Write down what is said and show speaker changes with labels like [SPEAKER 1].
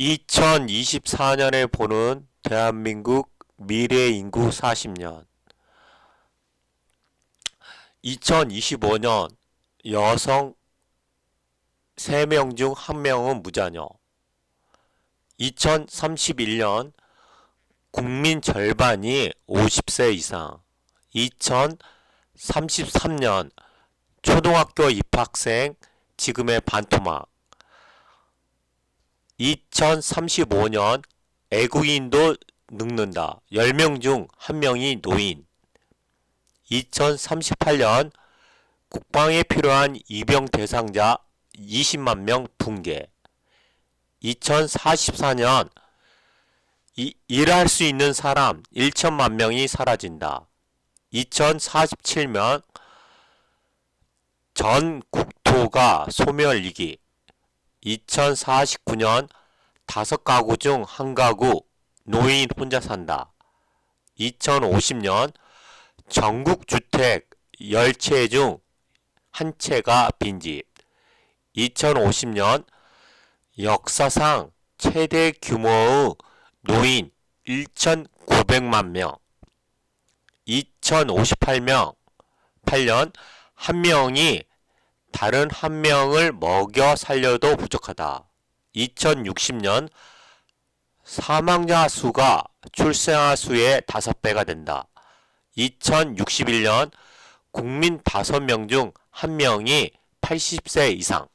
[SPEAKER 1] 2024년에 보는 대한민국 미래 인구 40년. 2025년 여성 3명 중 1명은 무자녀. 2031년 국민 절반이 50세 이상. 2033년 초등학교 입학생 지금의 반토막. 2035년 애국인도 늙는다. 10명 중 1명이 노인. 2038년 국방에 필요한 이병 대상자 20만 명 붕괴. 2044년 이, 일할 수 있는 사람 1천만 명이 사라진다. 2047년 전 국토가 소멸위기. 2049년 다섯 가구 중 한 가구 노인 혼자 산다. 2050년 전국 주택 10채 중 한 채가 빈집. 2050년 역사상 최대 규모의 노인 1,900만 명. 2058명 8년 한 명이 다른 한 명을 먹여 살려도 부족하다. 2060년 사망자 수가 출생아 수의 5배가 된다. 2061년 국민 5명 중 1명이 80세 이상.